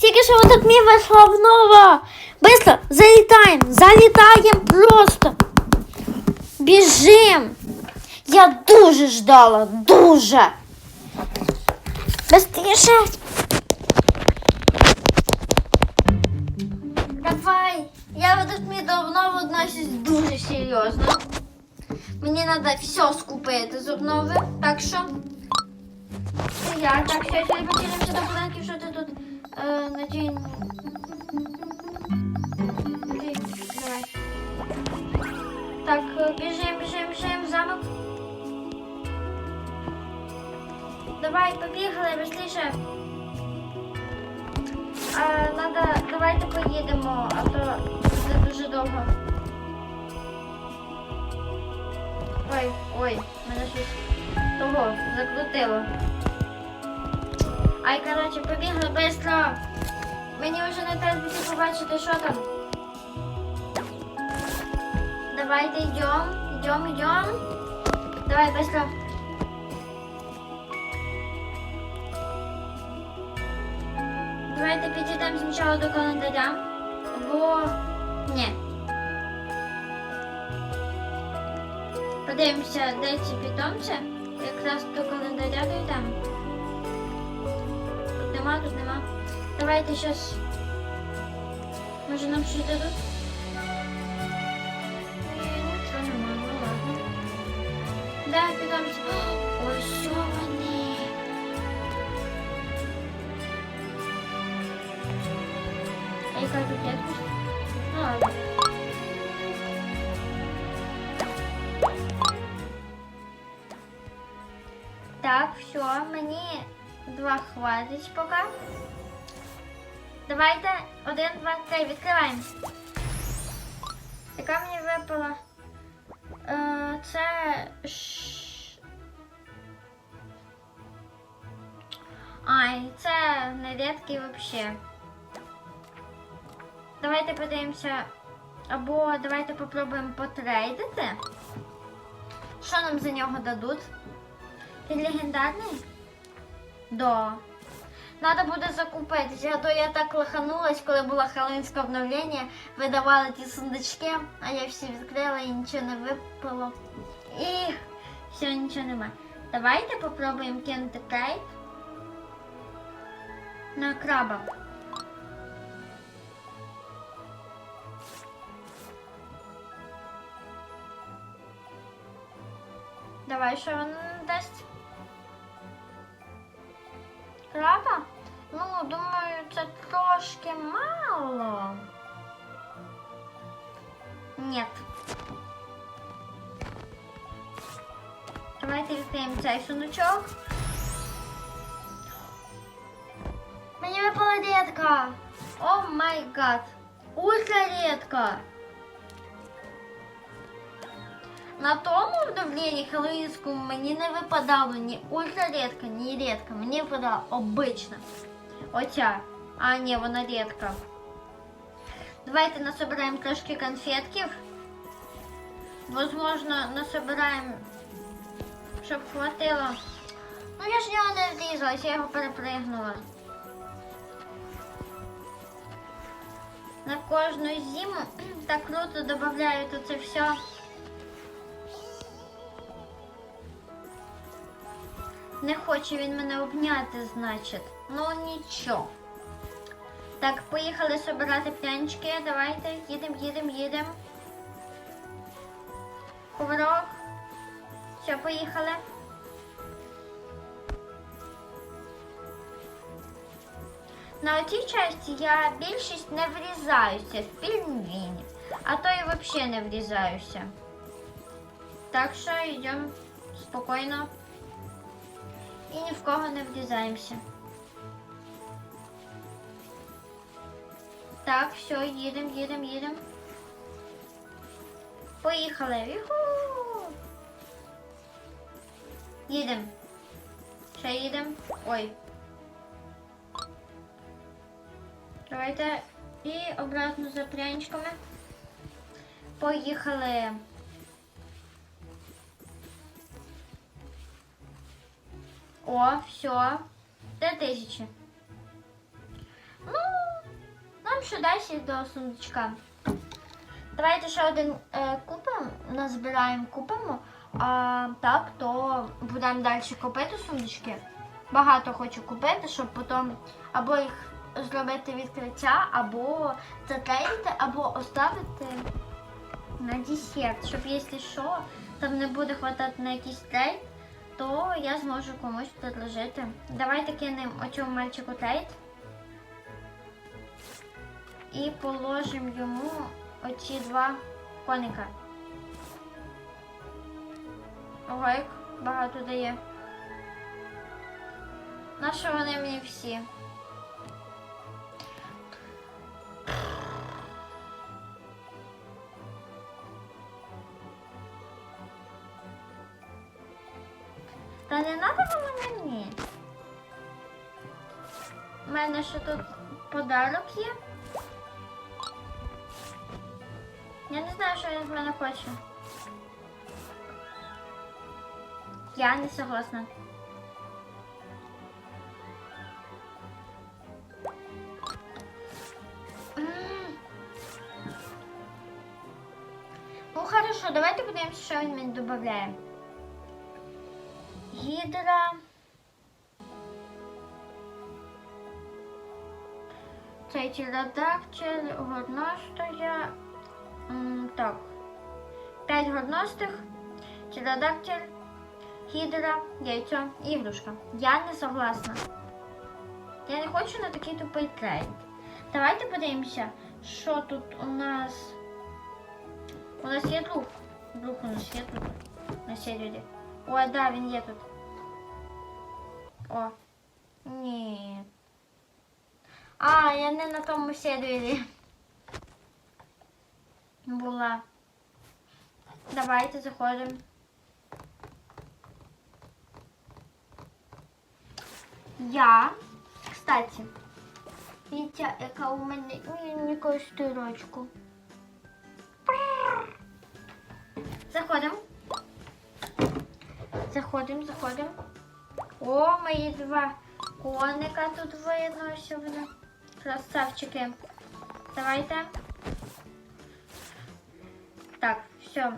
Тільки що так мені вийшла в нова. Быстро, залітаємо, залітаємо просто. Біжим. Я дуже ждала, дуже. Быстріше. Давай. Я в этот мій давно отношусь дуже серйозно. Мені треба все скупити з обнови, так що. Це я. Так, все, сьогодні поділимося до будинків, що ти е, надій. Давай. Так, е, біжим, біжим, біжим, в замок. Давай, побігли, швидше. А, надо, давайте поїдемо, а то це дуже довго. Ой, ой, мене щось того закрутило. Ай, коротше, побігли швидко. Мені вже не треба побачити, що там. Давайте йдем, йдем, йдем. Давай, быстро. Давайте підійдемо спочатку до календаря. Бо ні. Подивимося, де ці питомці. Якраз до календаря дійдемо. Тут нема, тут нема. Давайте щас. Може нам щось дадуть? Ні, нічого нема, ну ладно. Да, питомці. Ой, що вони? А яка тут якість? Ну ладно. Так, все, мені Два хватить поки. Давайте один, два, три, відкриваємо. Яка мені випала? Е, це. Ай, це не рідкий взагалі. Давайте подивимося. Або давайте попробуємо потрейдити. Що нам за нього дадуть? Він легендарний? Да. Надо буде закупитися, а то я так лоханулась, коли було хэллоуинське обновлення, видавали ті сундучки, а я всі відкрила і нічого не випало. І все, нічого немає. Давайте попробуємо кинути крейт на краба. Давай, що він дасть? трошки мало. Нет. Давайте відкриємо цей сундучок. Мені випала редка. О май гад. Ультра редка. На тому вдавленні Хеллоуінському мені не випадало ні ультра рідка, ні рідка. Мені випадала обична. Оця. А, ні, вона рідка. Давайте насобираємо трошки конфетків. Возможно, насобираємо, щоб хватило. Ну я ж в нього не врізалась, я його перепригнула. На кожну зиму так круто додають оце все. Не хоче він мене обняти, значить. Ну нічого. Так, поїхали збирати прянички. Давайте, їдемо, їдемо, їдемо. Кувырок. Все, поїхали. На цій часті я більшість не врізаюся в пінгвінів, а то і взагалі не врізаюся. Так що йдемо спокійно і ні в кого не врізаємося. Так, все, їдемо, їдемо, їдемо. Поїхали. Їдемо. Ще їдемо. Ой. Давайте і обратно за пряничками. Поїхали. О, все. Три тисячі. Що до сундучка. Давайте ще один е, купимо, назбираємо, купимо. А так, то будемо далі купити сундучки. Багато хочу купити, щоб потім або їх зробити відкриття, або затрейдити, або оставити на десерт. Щоб якщо що, там не буде хватати на якийсь трейд, то я зможу комусь предложити. Давайте кинемо оцьому мальчику трейд. І положимо йому оці два коника. Ого, як багато дає. На що вони мені всі? Та не треба воно мені. У мене ще тут подарок є. Я не знаю, що він з мене хоче. Я не согласна. М. Ну хорошо, давайте подивимося, що він мені додає. Гідра. Цей тіродактиль, горностоя. М, Так. П'ять горностих, тіродактиль, гідра, яйцо, ігрушка. Я не согласна. Я не хочу на такий тупий трейд. Давайте подивимося, що тут у нас. У нас є друг. Друг у нас є тут. На сервері. О, да, він є тут. О. Ні. А, я не на тому сервері. Була. Давайте заходимо. Я, кстати, Вітя, яка у мене ніякої стирочку. Заходимо. Заходимо, заходимо. О, мої два коника тут видно, що вони красавчики. Давайте. Так, все.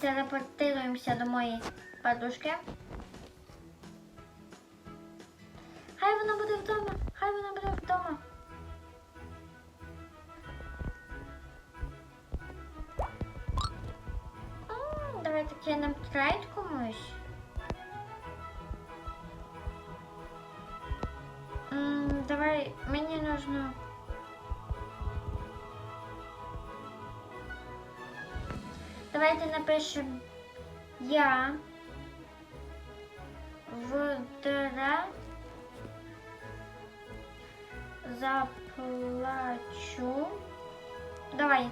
Телепортируємося до моєї подушки. Хай вона буде вдома. Хай вона буде вдома. М, Давайте кинемо трейд комусь. Давай, мені нужно. Давайте напишем я заплачу. Давай.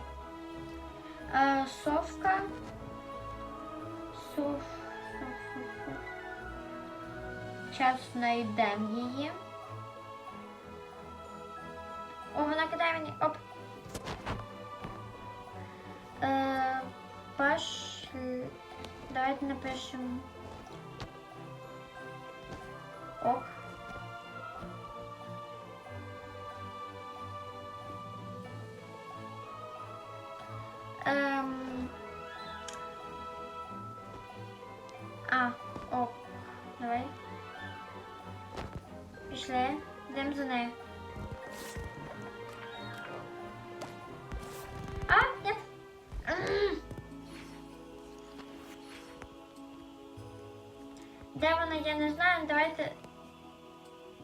Э, совка. Сов. Зараз знайдемо її. О, вона кидає мені. Оп. Е, пошли. Давайте напишем. Ок. Де вона, я не знаю. Давайте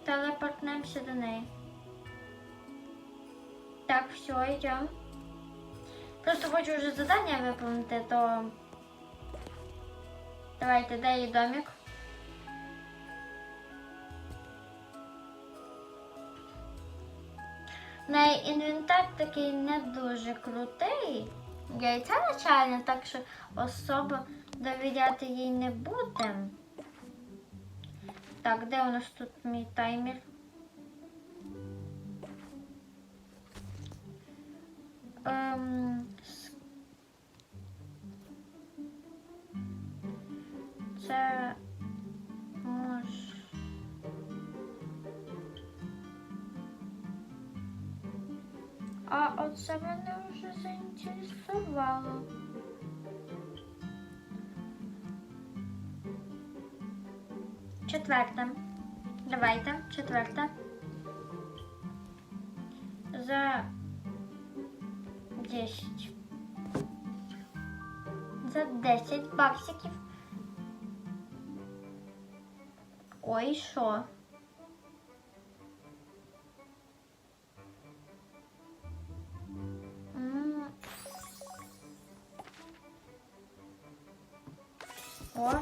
телепортнемося до неї. Так, все, йдемо. Просто хочу вже задання виповнити, то давайте, де її домик? Неї інвентар такий не дуже крутий. Яйця начальне, так що особо довіряти їй не будемо. Так, де у нас тут мій таймер? Ем, це може. А оце мене вже заінтересувало. Четверте. Давайте, четверте. За 10. За 10 баксиків. Ой, що? О.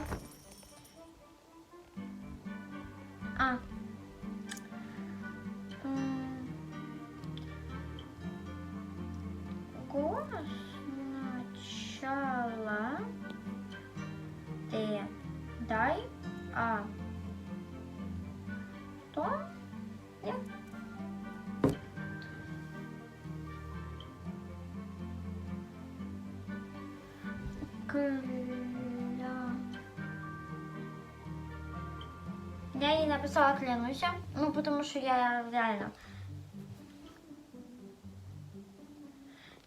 написала клянусь, ну потому что я реально...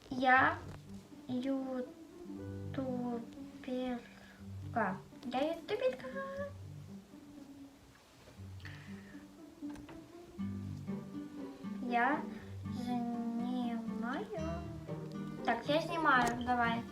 Я ютуберка. Я ютуберка. Я снимаю. Так, я снимаю, давай.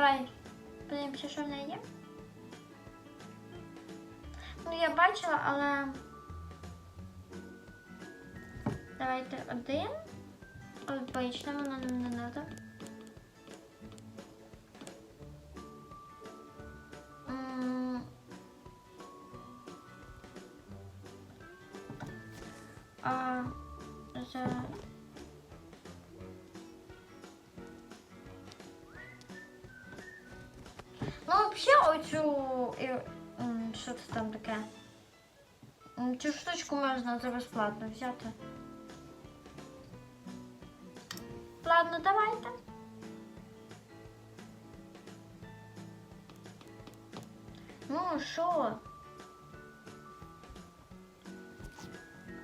Давай, подивимося, що в неї є. Ну, я бачила, але. Давайте один. Обично, воно нам не треба. Можна за безплатно взяти. Ладно, давайте. Ну, що?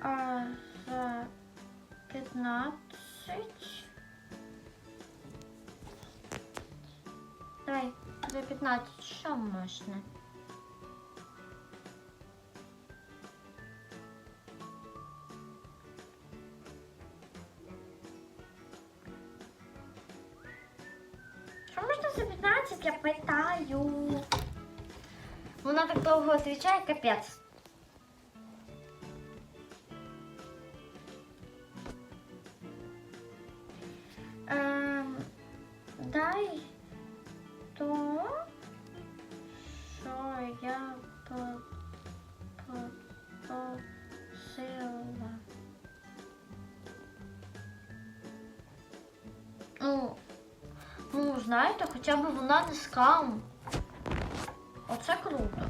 А за 15. Давай, за 15 що можна? Питаю. Вона так довго відповідає, капець. Ем, дай то, що я по, по. Ну, ну, знаєте, хоча б вона не скам. Оце круто.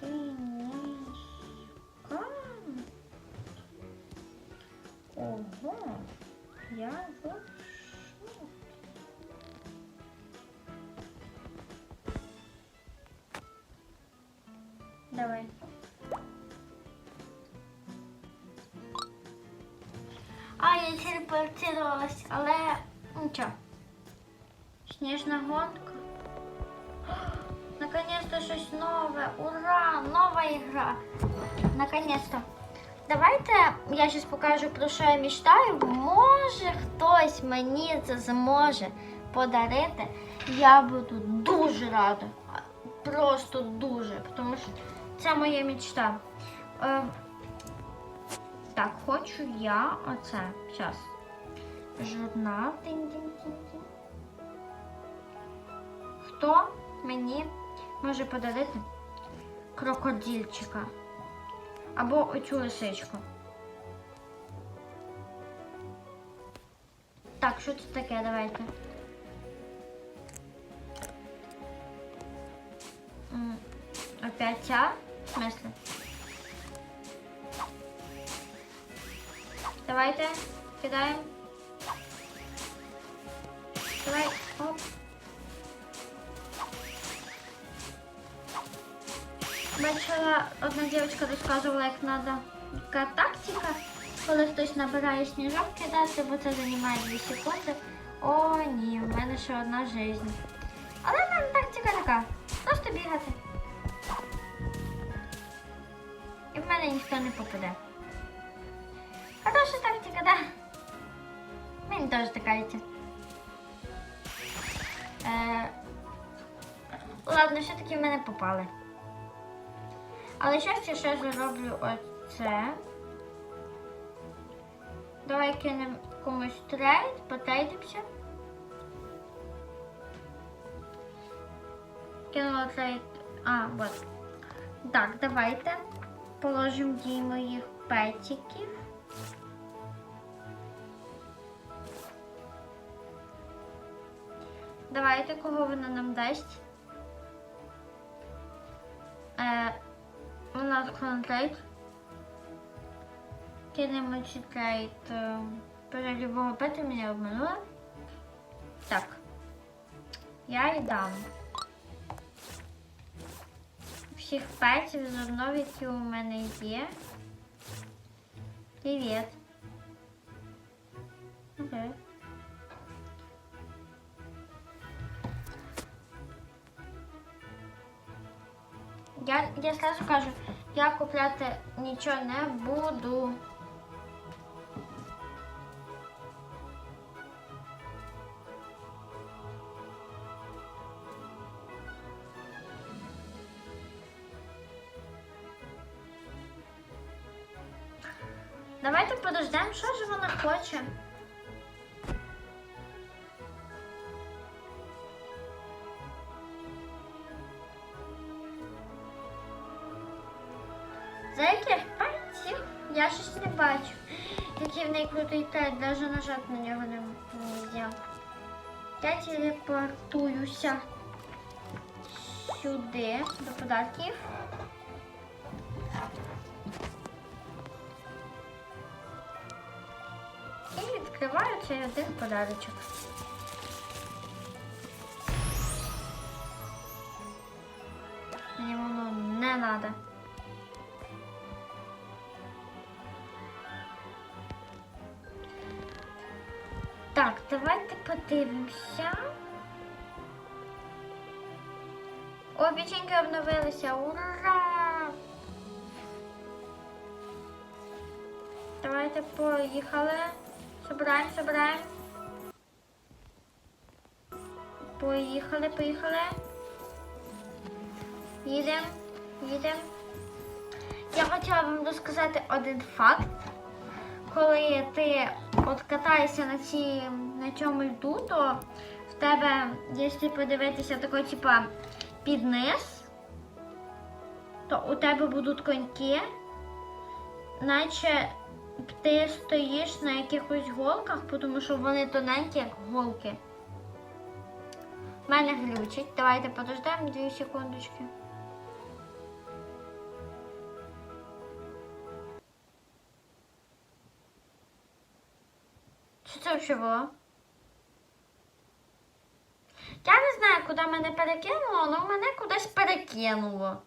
Ти не. Ого, я в шоці. Давай. А, я телепортировалась, але нічого. Сніжна гонка. Наконец-то щось нове. Ура! Нова ігра. Наконец-то. Давайте я зараз покажу, про що я мечтаю. Може хтось мені це зможе подарити. Я буду дуже рада. Просто дуже. Тому що це моя мечта. Е, так, хочу я оце. Зараз. Журнал. Хто мені Може подарити крокодильчика. Або оцю лисичку. Так, що це таке? Давайте. Опять ця? В? Давайте, кидаємо. Давай, оп. Бачила, одна дівчинка розказувала, як треба яка тактика, коли хтось набирає сніжок кидати, бо це займає 2 секунди. О, ні, в мене ще одна жизнь. Але в мене тактика така. Просто бігати. І в мене ніхто не попаде. Хороша тактика, да? Мені теж така йти. Е, ладно, все-таки в мене попали. Але зараз я ще зроблю оце. Давай кинемо комусь трейд, потрейдимося. Кинула трейд. А, вот. Так, давайте положимо дій моїх петиків. Давайте, кого вона нам дасть. Е, у нас контрейд. Кинемо чи трейд. Е, перелюбого пети мене обманула. Так. Я і дам. Всіх петів з одного, які у мене є. Привіт. Окей. Я, я сразу кажу, я купляти нічого не буду. Пальців я щось не бачу. Який в неї крутий трек, навіть нажати на нього не можу. Я телепортуюся сюди, до подарків. І відкриваю цей один подарочок. Мені воно не треба. Подивимося. О, печеньки обновилися. Ура! Давайте поїхали. Собираємо, собираємо. Поїхали, поїхали. Їдемо, їдемо. Я хотіла вам розказати один факт. Коли ти от катаєшся на ці, на цьому льду, то в тебе, якщо подивитися такий, типа, під низ, то у тебе будуть коньки, наче ти стоїш на якихось голках, тому що вони тоненькі, як голки. Мене глючить. Давайте подождемо дві секундочки. Що це? Я не знаю, куди мене перекинуло, але мене кудись перекинуло.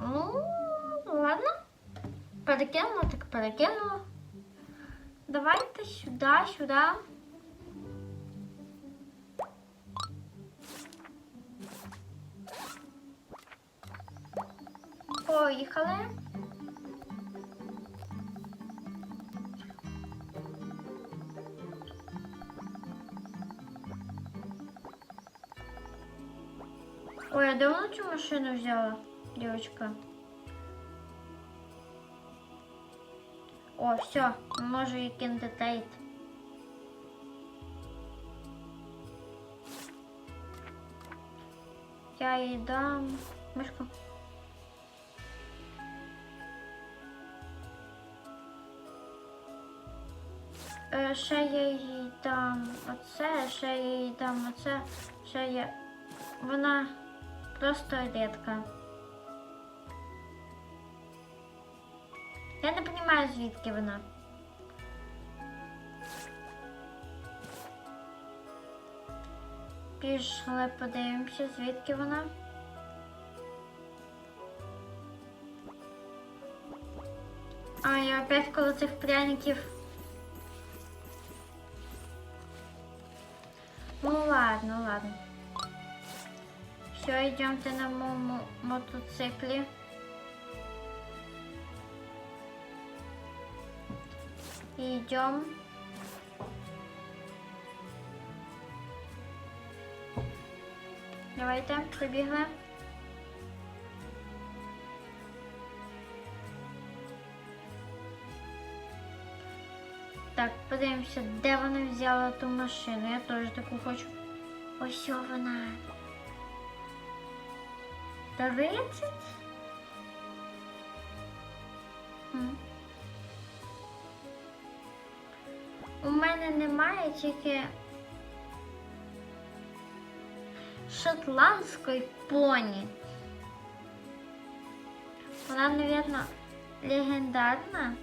Ну, ладно. Перекинула, так перекинула. Давайте сюди, сюди. Поїхали. Ой, а де вона цю машину взяла, дівчинка? О, все, можу і кинути тейт. Я їй дам мишку. Ще я їй дам оце, ще я їй дам оце, ще я. Вона просто рідка. Я не розумію, звідки вона. Пішли, подивимося, звідки вона. А, я опять коло цих пряників. Все, идемте на моему мотоцикле. Идем. Давайте, побігли. Так, подивимося, де вона взяла ту машину. Я теж таку хочу. Ось вона. 30? М. У мене немає тільки шотландської поні. Вона, мабуть, легендарна.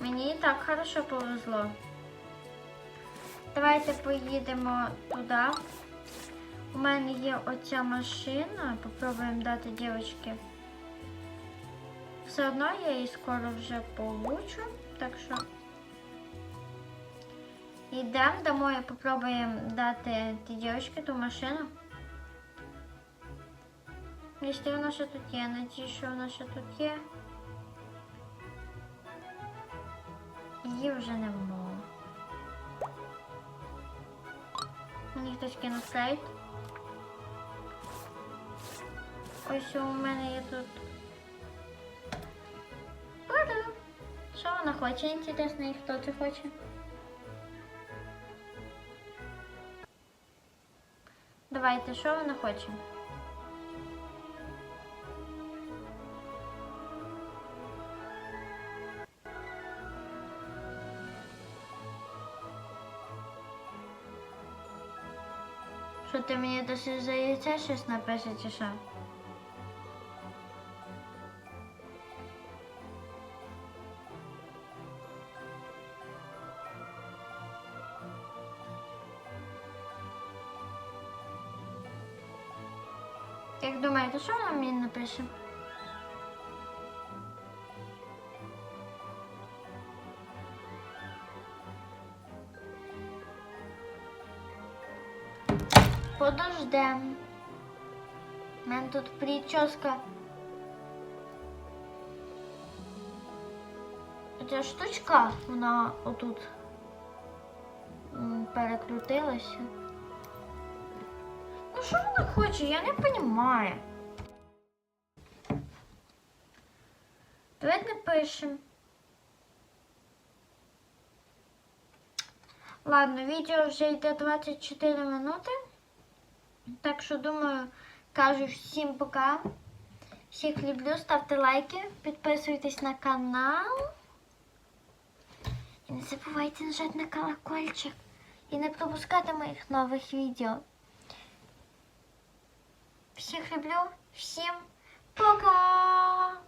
Мені і так хорошо повезло. Давайте поїдемо туди. У мене є оця машина. Попробуємо дати дівчинки. Все одно я її скоро вже получу. Так що йдемо домой, попробуємо дати тій дівчинці ту машину. Якщо вона ще тут є, надію, що вона ще тут є. Її вже нема. Мені на сайт. Ось у мене є тут. Ура! Що вона хоче? Інтересно, і хто це хоче? Давайте, що вона хоче? Що ти мені досі за яйця щось напише чи що? Як думаєте, що вона мені напише? Подождем. У мене тут прическа. Ця штучка, вона отут перекрутилася. Ну що вона хоче? Я не розумію. Давайте напишемо. Ладно, відео вже йде 24 минути. Так що думаю, кажу всім пока. Всіх люблю, ставте лайки, підписуйтесь на канал. І не забувайте нажати на колокольчик і не пропускати моїх нових відео. Всіх люблю, всім пока!